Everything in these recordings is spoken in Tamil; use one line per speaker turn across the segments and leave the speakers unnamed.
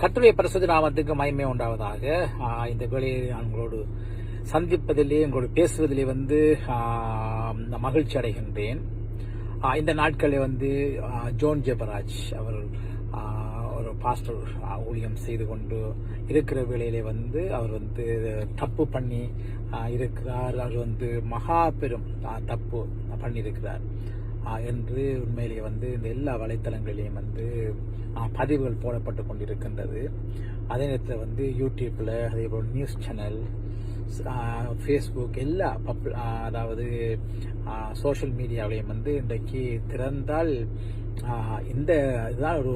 கட்டுரை பரிசுத்த நாமத்துக்கு மயமே உண்டாவதாக. இந்த வேலையை நான் உங்களோடு சந்திப்பதிலே உங்களோடு பேசுவதிலே வந்து நான் மகிழ்ச்சி அடைகின்றேன். இந்த நாட்களில் வந்து ஜோன் ஜெபராஜ் அவர் ஒரு பாஸ்டர் ஊழியம் செய்து கொண்டு இருக்கிற வேளையிலே வந்து அவர் வந்து தப்பு பண்ணி இருக்கிறார். அவர் வந்து மகா பெரும் தப்பு பண்ணியிருக்கிறார். என்று உண்மையிலேயே வந்து இந்த எல்லா வலைத்தளங்களிலையும் வந்து பதிவுகள் போடப்பட்டு கொண்டிருக்கின்றது. அதே நேரத்தில் வந்து யூடியூப்பில் அதே போல் நியூஸ் சேனல் ஃபேஸ்புக் எல்லா பப் அதாவது சோஷியல் மீடியாவிலையும் வந்து இன்றைக்கு திறந்தால் இந்த இதுதான் ஒரு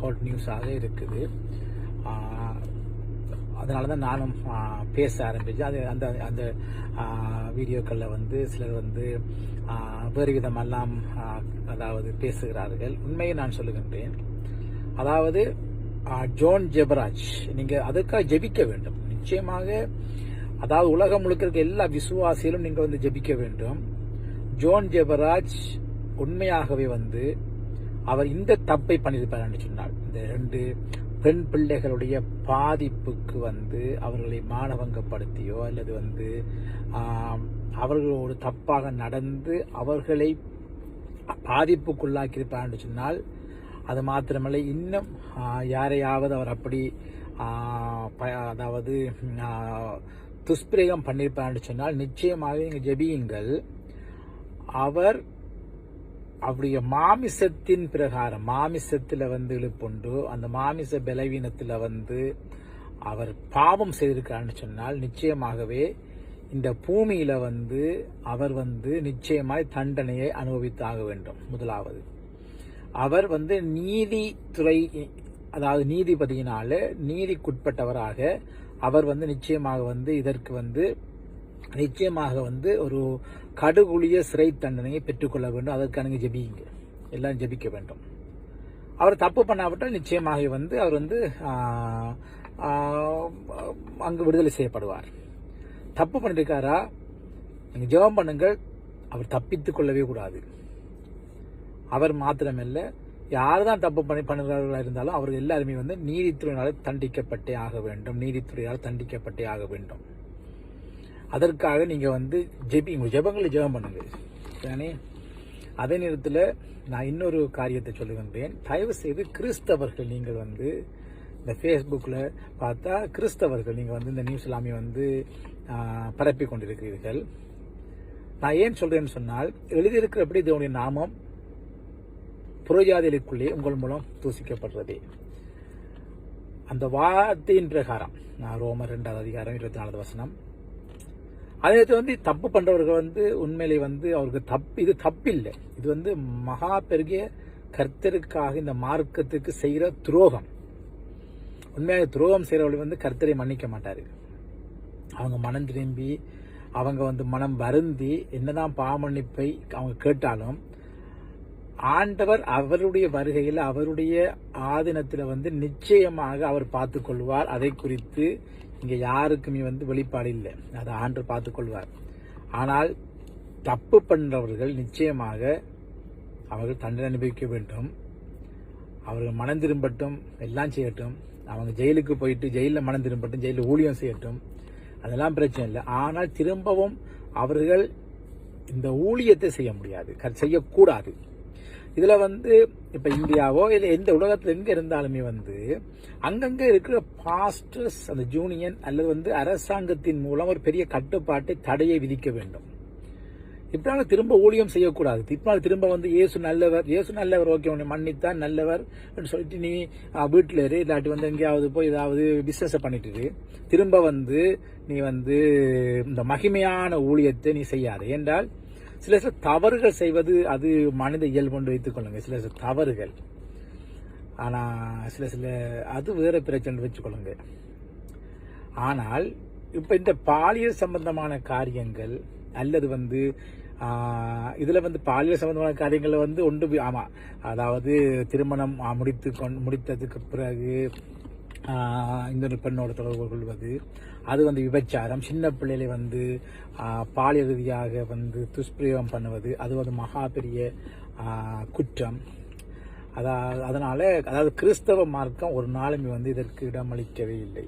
ஹாட் நியூஸாக இருக்குது. அதனால தான் நானும் பேச ஆரம்பித்தேன் அது அந்த அந்த வீடியோக்களில் வந்து சிலர் வந்து வேறு விதமெல்லாம் அதாவது பேசுகிறார்கள். உண்மையை நான் சொல்லுகின்றேன். அதாவது ஜோன் ஜெபராஜ் நீங்கள் அதுக்காக ஜெபிக்க வேண்டும். நிச்சயமாக அதாவது உலகம் முழுக்க இருக்க எல்லா விசுவாசியிலும் நீங்கள் வந்து ஜெபிக்க வேண்டும். ஜோன் ஜெபராஜ் உண்மையாகவே வந்து அவர் இந்த தப்பை பண்ணியிருப்பார் என்று சொன்னார். இந்த ரெண்டு பெண் பிள்ளைகளுடைய பாதிப்புக்கு வந்து அவர்களை மானவங்கப்படுத்தியோ அல்லது வந்து அவர்களோடு தப்பாக நடந்து அவர்களை பாதிப்புக்குள்ளாக்கியிருப்பார் என்று சொன்னால் அது மாத்திரமல்ல இன்னும் யாரையாவது அவர் அப்படி அதாவது துஷ்பிரயோகம் பண்ணியிருப்பார் என்று சொன்னால் நிச்சயமாக நீங்கள் ஜெபியுங்கள். அவர் அவருடைய மாமிசத்தின் பிரகாரம் மாமிசத்தில் வந்து இழுப்புண்டு அந்த மாமிச பலவீனத்தில் வந்து அவர் பாவம் செய்திருக்காருன்னு சொன்னால் நிச்சயமாகவே இந்த பூமியில வந்து அவர் வந்து நிச்சயமாய் தண்டனையை அனுபவித்தாக வேண்டும். முதலாவது அவர் வந்து நீதித்துறை அதாவது நீதிபதியினால நீதிக்குட்பட்டவராக அவர் வந்து நிச்சயமாக வந்து இதற்கு வந்து நிச்சயமாக வந்து ஒரு கடுகுழிய சிறை தண்டனையை பெற்றுக்கொள்ள வேண்டும். அதற்கான ஜெபியுங்க எல்லாம் ஜெபிக்க வேண்டும். அவர் தப்பு பண்ணாவிட்டால் நிச்சயமாக வந்து அவர் வந்து அங்கு விடுதலை செய்யப்படுவார். தப்பு பண்ணிருக்காரா? நீங்கள் ஜெபம் பண்ணுங்கள். அவர் தப்பித்து கொள்ளவே கூடாது. அவர் மாத்திரமல்ல யார் தான் தப்பு பண்ணி பண்ணுறவர்களாக இருந்தாலும் அவர்கள் எல்லாருமே வந்து நீதித்துறையினால் தண்டிக்கப்பட்டே ஆக வேண்டும். நீதித்துறையால் தண்டிக்கப்பட்டே ஆக வேண்டும். அதற்காக நீங்கள் வந்து ஜெபி உங்கள் ஜெபங்களை ஜெபம் பண்ணுங்க. சரிதானே அதே நேரத்தில் நான் இன்னொரு காரியத்தை சொல்லுகின்றேன். தயவு செய்து கிறிஸ்தவர்கள் நீங்கள் வந்து இந்த ஃபேஸ்புக்கில் பார்த்தா கிறிஸ்தவர்கள் நீங்கள் வந்து இந்த நியூஸ் எல்லாமே வந்து பரப்பி கொண்டிருக்கிறீர்கள். நான் ஏன் சொல்கிறேன்னு சொன்னால் எழுதியிருக்கிறபடி இதனுடைய நாமம் புறஜாதிகளுக்குள்ளே உங்கள் மூலம் தூசிக்கப்படுறதே. அந்த வார்த்தையின் பிரகாரம் நான் ரோமர் ரெண்டாவது அதிகாரம் இருபத்தி நாலாவது வசனம். அதே வந்து தப்பு பண்ணுறவர்கள் வந்து உண்மையிலே வந்து அவருக்கு தப்பு இது தப்பு இல்லை இது வந்து மகா பெருகிய கர்த்தருக்காக இந்த மார்க்கத்துக்கு செய்கிற துரோகம். உண்மையாக துரோகம் செய்கிறவர்கள் வந்து கர்த்தரை மன்னிக்க மாட்டார். அவங்க மனம் திரும்பி அவங்க வந்து மனம் வருந்தி என்னதான் பாமன்னிப்பை அவங்க கேட்டாலும் ஆண்டவர் அவருடைய வருகையில் அவருடைய ஆதீனத்தில் வந்து நிச்சயமாக அவர் பார்த்து கொள்வார் அதை குறித்து இங்கே யாருக்குமே வந்து வெளிப்பாடு இல்லை. அதை ஆண்டு பார்த்து கொள்வார் ஆனால் தப்பு பண்ணுறவர்கள் நிச்சயமாக அவர்கள் தண்டனை அனுபவிக்க வேண்டும். அவர்கள் மனம் திரும்பட்டும் எல்லாம் செய்யட்டும். அவங்க ஜெயிலுக்கு போயிட்டு ஜெயிலில் மனம் திரும்பட்டும் ஜெயிலில் ஊழியம் செய்யட்டும். அதெல்லாம் பிரச்சனை இல்லை. ஆனால் திரும்பவும் அவர்கள் இந்த ஊழியத்தை செய்ய முடியாது. செய்யக்கூடாது. இதில் வந்து இப்போ இந்தியாவோ இல்லை எந்த உலகத்தில் எங்கே இருந்தாலுமே வந்து அங்கங்கே இருக்கிற பாஸ்டர்ஸ் அந்த ஜூனியன் அல்லது வந்து அரசாங்கத்தின் மூலம் ஒரு பெரிய கட்டுப்பாட்டை தடையை விதிக்க வேண்டும். இப்படினால திரும்ப ஊழியம் செய்யக்கூடாது. இப்பனால திரும்ப வந்து இயேசு நல்லவர் இயேசு நல்லவர் ஓகே உன்னை மன்னித்தான் நல்லவர் அப்படின்னு சொல்லிட்டு நீ வீட்டில் இரு இல்லாட்டி வந்து எங்கேயாவது போய் ஏதாவது பிஸ்னஸை பண்ணிட்டு திரும்ப வந்து நீ வந்து இந்த மகிமையான ஊழியத்தை நீ செய்யாத என்றால் சில சில தவறுகள் செய்வது அது மனித இயல்பு வைத்துக் கொள்ளுங்க சில சில தவறுகள். ஆனால் சில சில அது வேறு பிரச்சனை வச்சுக்கொள்ளுங்க ஆனால் இப்போ இந்த பாலியல் சம்பந்தமான காரியங்கள் அல்லது வந்து இதில் வந்து பாலியல் சம்பந்தமான காரியங்களை வந்து ஒன்று ஆமாம் அதாவது திருமணம் முடித்து கொண் முடித்ததுக்கு பிறகு இந்த பெண்ணோட தொடர்பு கொள்வது. அது வந்து விபச்சாரம். சின்ன பிள்ளைகளை வந்து பாலியல் ரீதியாக வந்து துஷ்பிரயோகம் பண்ணுவது. அது வந்து மகா பெரிய குற்றம். அதாவது அதனால் அதாவது கிறிஸ்தவ மார்க்கம் ஒரு நாளுமே வந்து இதற்கு இடமளிக்கவே இல்லை.